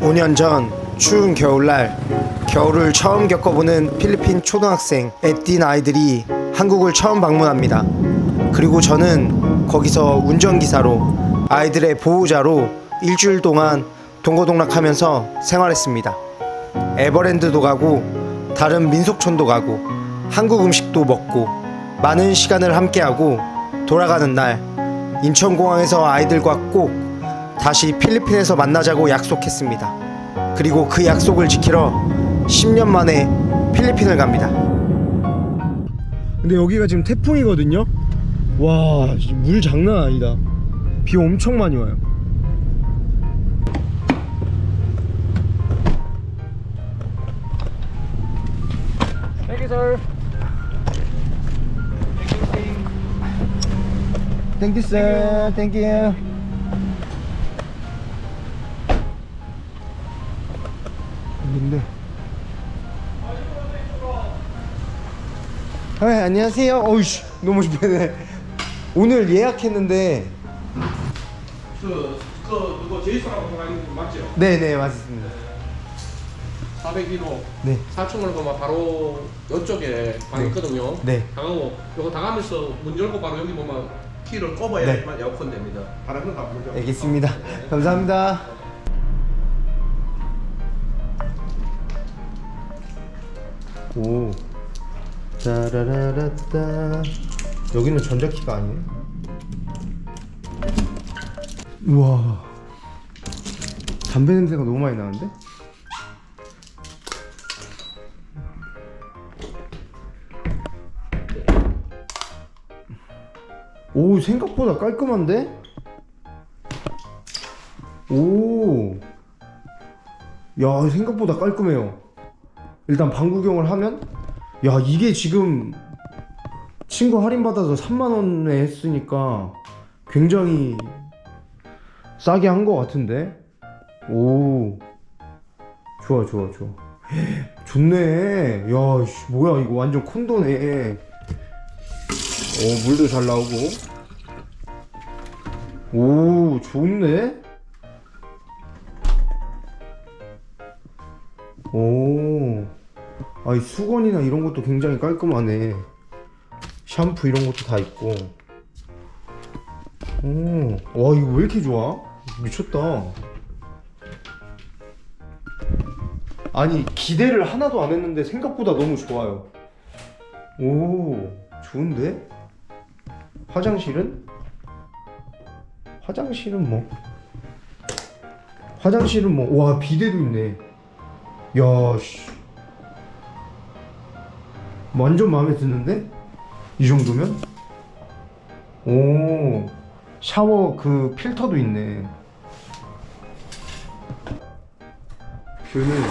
5년 전 추운 겨울날 겨울을 처음 겪어보는 필리핀 초등학생 에띠 아이들이 한국을 처음 방문합니다. 그리고 저는 거기서 운전기사로 아이들의 보호자로 일주일 동안 동고동락하면서 생활했습니다. 에버랜드도 가고 다른 민속촌도 가고 한국 음식도 먹고 많은 시간을 함께하고 돌아가는 날 인천공항에서 아이들과 꼭 다시 필리핀에서 만나자고 약속했습니다. 그리고 그 약속을 지키러 10년 만에 필리핀을 갑니다. 근데 여기가 지금 태풍이거든요. 와, 물 장난 아니다. 비 엄청 많이 와요. Thank you, sir. Thank you, 아, 안녕하세요. 어우씨, 너무 좋네. 오늘 예약했는데 그, 그 누구 제이슨하고 통화하는 분 맞죠? 네네 맞습니다. 401호 네. 4층으로 가면 바로 이쪽에 방 네. 있거든요. 네. 당하고 요거 당하면서 문 열고 바로 여기 보면 키를 꼽아야만 에어컨 됩니다. 다른 건다 모르죠? 알겠습니다. 감사합니다. 오. 따라라라따. 여기는 전자키가 아니에요? 우와. 담배 냄새가 너무 많이 나는데? 오, 생각보다 깔끔한데? 오. 야, 생각보다 깔끔해요. 일단 방 구경을 하면 야, 이게 지금 친구 할인 받아서 3만 원에 했으니까 굉장히 싸게 한 것 같은데. 오. 좋아, 좋아, 좋아. 좋네. 야, 씨, 뭐야 이거 완전 콘도네. 오, 물도 잘 나오고. 오, 좋네. 오, 아이 수건이나 이런 것도 굉장히 깔끔하네. 샴푸 이런 것도 다 있고. 오, 와 이거 왜 이렇게 좋아? 미쳤다. 아니 기대를 하나도 안 했는데 생각보다 너무 좋아요. 오, 좋은데? 화장실은? 화장실은 뭐? 화장실은 뭐? 와 비데도 있네. 야, 씨. 완전 마음에 드는데? 이 정도면? 오, 샤워 그 필터도 있네. 뷰는,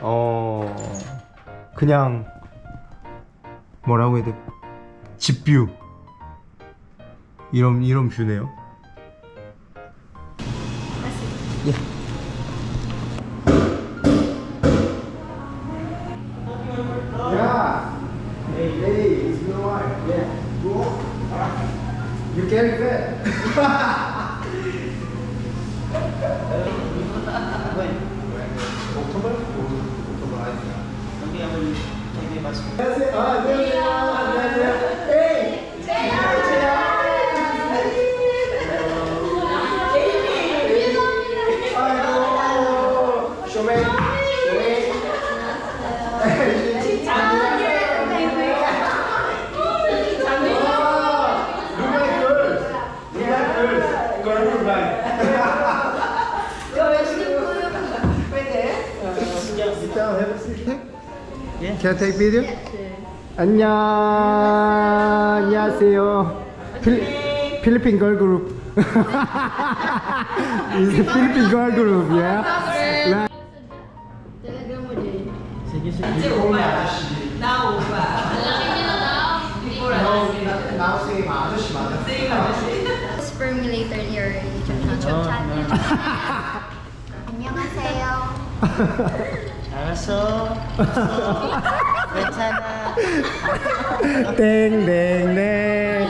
어, 그냥, 뭐라고 해야 돼? 집뷰. 이런, 이런 뷰네요. Yeah. Fat. October? October, I think. 안녕하세요. 아, 안 Can I take video? 안녕. 안녕하세요. 필, 필리핀 걸 그룹. It's a 필리핀 걸 그룹, yeah. Talaga mo din. Spermulator your YouTube channel. 안녕하세요. 알았어. 괜찮아. 땡 땡 땡.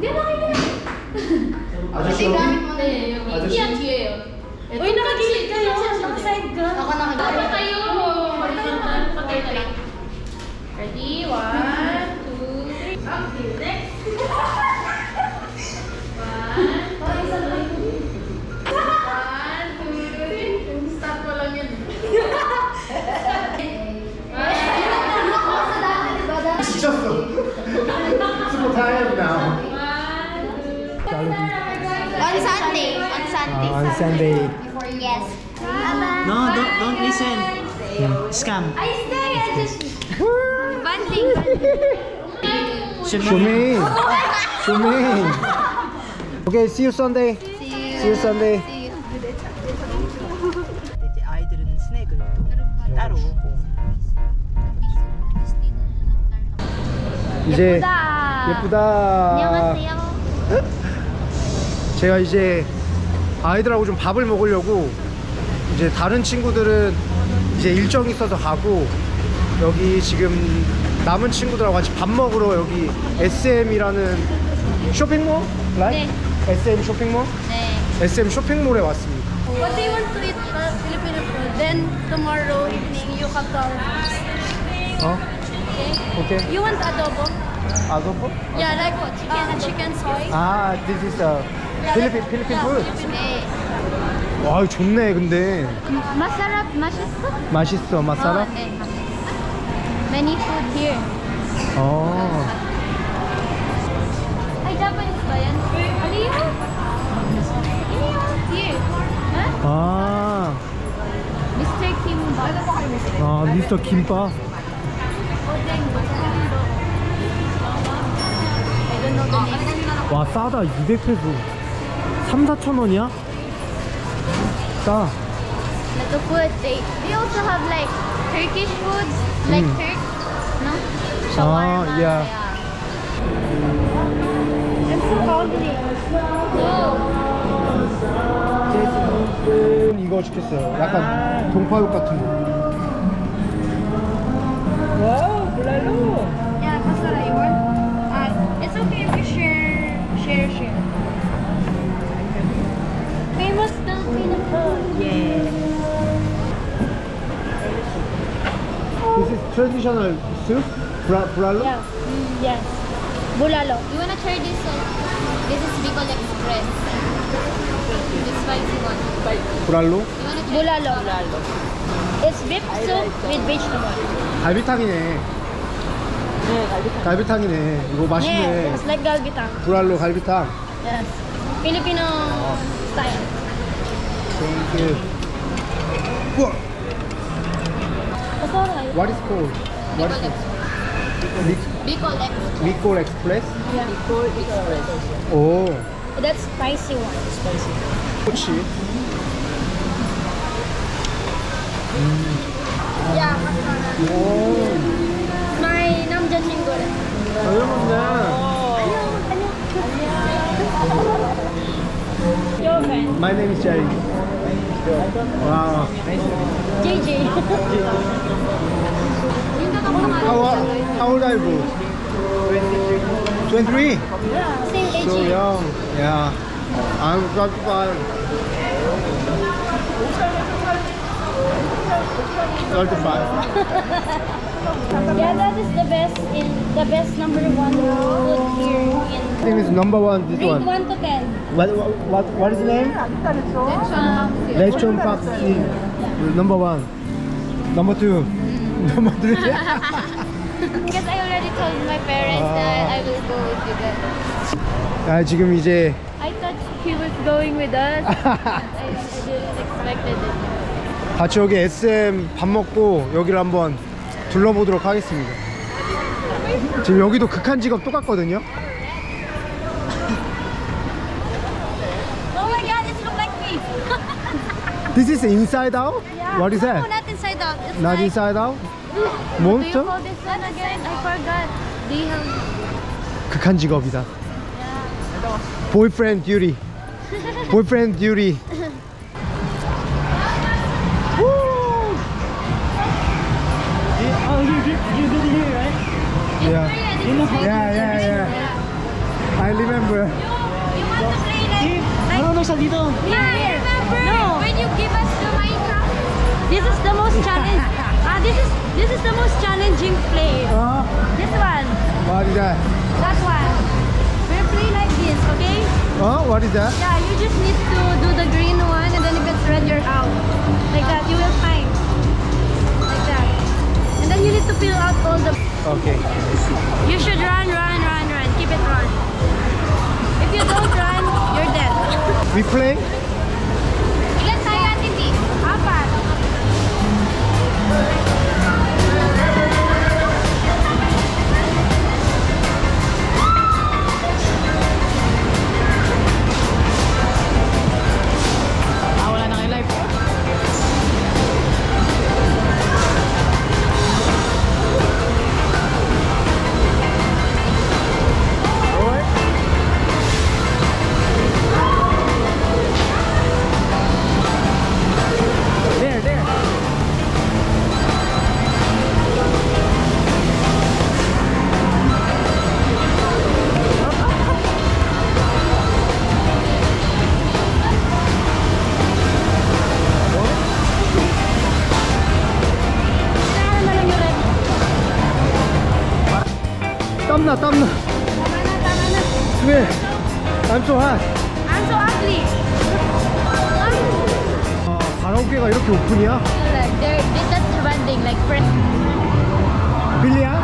Ganun, ganun. 아저씨 Kasi 여기? gamit mo na eh. yung- 아저씨? Yan, 뒤에요. Uy, nakagilid kayo. Nakaside ka. Ako nakagilid. Ano kayo? Patay na lang. Ready? One, two, three. Okay, next. One. One, two, three. Stop mo lang yun. 지쳤어. 스포 타임 now. On Sunday. On Sunday. on Sunday. Yes. No, don't don't listen. Scam. I stay. I just banding. Should 쇼메인. 쇼메인. Okay, see you Sunday. See you Sunday. 이제 아이들은 스낵을 또 따로. 이제 예쁘다. 예쁘다. 안녕하세요. 제가 이제 아이들하고 좀 밥을 먹으려고 이제 다른 친구들은 이제 일정이 있어서 가고 여기 지금 남은 친구들하고 같이 밥 먹으러 여기 SM이라는 쇼핑몰? 네. SM 쇼핑몰? 네. SM 쇼핑몰에 왔습니다. What do you want to eat uh, Filipino food? Then tomorrow evening you come to. 어? Okay? 오케이. You want adobo? 아도보? Yeah, like what? Chicken, chicken soy. 아, this is a 필리핀 필리핀. Philippine 네. 와, 좋네. 근데 Masarap, masarap. 맛있어. 마사라? Oh, 네. Many food here. 어. Ay, Japanese ba yan? Ano yun? Ano yun? Here. Huh? 아. Mr. Kimbap. 아, 미스터 김밥. Odeng. I don't know the name. 와 싸다 200 페소 3, 4천 원이야? 싸 Like the food, they, they also have like Turkish food, like Mm. Turk, no? Ah, Shawarma. yeah. I'm so hungry. No. 이거 시켰어요 약간 동파육 같은 거 Yeah, masala you want? Uh, it's okay if you share, share, share. This is traditional soup? Bra, bralo? Yeah. Mm, yes. Bulalo. You wanna try this one? This is Bicol Express. The spicy one. 브랄로? You wanna try Bulalo. It's beef soup with vegetable. 갈비탕이네 갈비탕이네 이거 맛있네 Yeah, it's like galbitang. 브랄로 갈비탕 Yes. Filipino style. 이렇게 우와 Masarap. What is called? What Bicol is Express. it? Bicol Express. 미콜 엑스프레스? Yeah. 오 That's spicy one. 그렇지 Yeah, masarap. 오 My namjan chingore. 잘 먹네 Your friend. My name is Jerry 와우 JJ. How, how old are you? 23? Same age. So young. Yeah. Uh, I'm 35. 35. Yeah, that is the best in the best number one food here in I think it's number one, this grade one. one to ten. What, what, what is the name? Lechon Pak Si. Number one. Number two. Number three. Because I already told my parents that I will go with you guys. 아, 지금 이제 I thought he was going with us. I, I didn't expect it. 같이 여기 SM 밥 먹고 여기를 한번 둘러보도록 하겠습니다. 지금 여기도 극한 직업 똑같거든요. Oh my god, it looks like me. This is inside out? What is No, that? not inside out. It's Not like, inside out? Do you 몬스터? call this one again? I forgot. Do you have... 극한 직업이다. boyfriend duty. boyfriend duty. Oh, you you you good here, right? Yeah. You know how Yeah, yeah, yeah. I remember. You want to play like, like Marunong sa dito. Yeah, remember when you give us the Minecraft? This is the most challenge. Ah, this is this is the most challenging play. Uh, This one, what is that? that one. We're playing like this, okay? Oh, what is that? Yeah, you just need to do the green one, and then if it's red, you're out. Need to fill out all the. Okay. You should run, run, run, run. Keep it run. If you don't run, you're dead. We play? 땀나, 땀나. 왜? I'm so hot. I'm so ugly. 아, 가라오케가 이렇게 오픈이야? Like, they're, that's branding, like friend. 빌리야?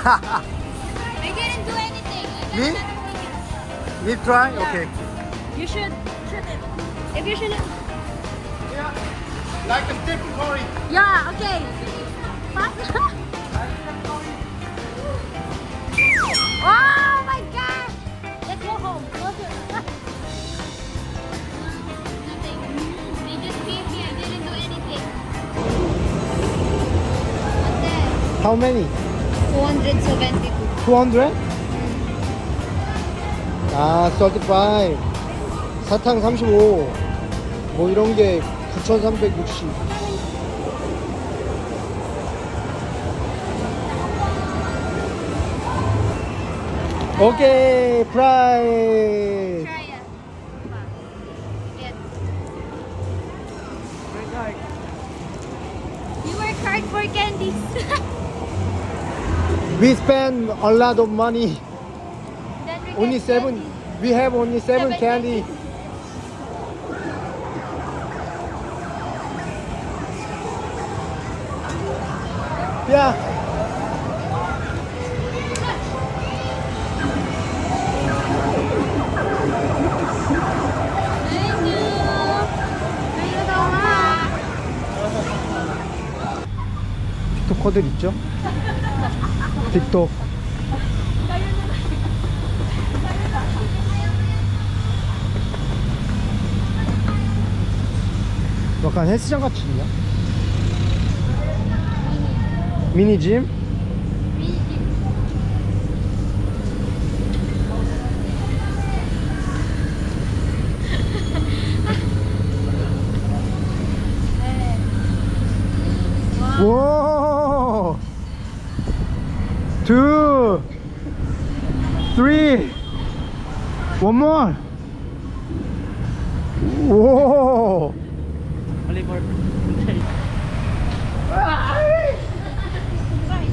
I didn't do anything. I Me? just- Need try? Okay. You should. should if you should. It. Yeah. Like a Stephen Curry. Yeah, okay. Pass. oh my god! Let's go home. Nothing. They just came here. I didn't do anything. How many? 272. 200? 아, 35. 사탕 35. 뭐 이런 게 9,360. 오케이, 프라이. We spend a lot of money. Then we Only get seven. candies. We have only seven Seven candy. Yeah. Thank you. Thank you so much. 틱톡커들 있죠? 틱톡 약간 헬스장 같이 있냐? 미니짐? 와 two, three, one more. Whoa.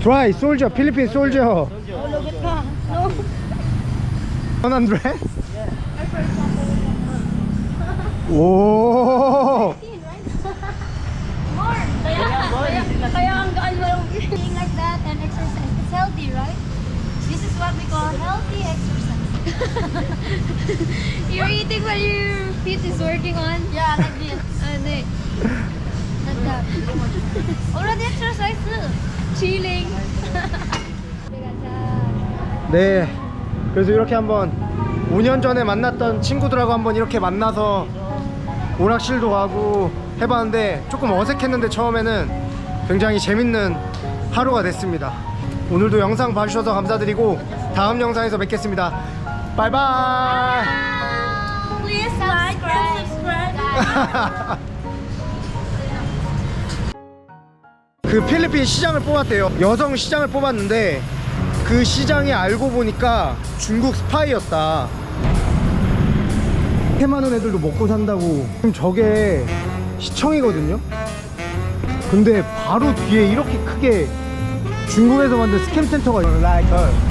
Try soldier, Philippine soldier. Oh, look at ka. No. 100? Whoa. Healthy, right? This is what we call healthy exercise. You're eating while your feet is working on? Yeah, like this. Ano eh. Like that. Already exercise. Chilling. 네. 그래서 이렇게 한번 5년 전에 만났던 친구들하고 한번 이렇게 만나서 오락실도 가고 해봤는데 조금 어색했는데 처음에는 굉장히 재밌는 하루가 됐습니다. 오늘도 영상 봐주셔서 감사드리고 다음 영상에서 뵙겠습니다. 바이바이. Please like and subscribe. 그 필리핀 시장을 뽑았대요. 여성 시장을 뽑았는데 그 시장이 알고 보니까 중국 스파이였다. 해 많은 애들도 먹고 산다고. 지금 저게 시청이거든요. 근데 바로 뒤에 이렇게 크게 중국에서 만든 스캠 센터가 like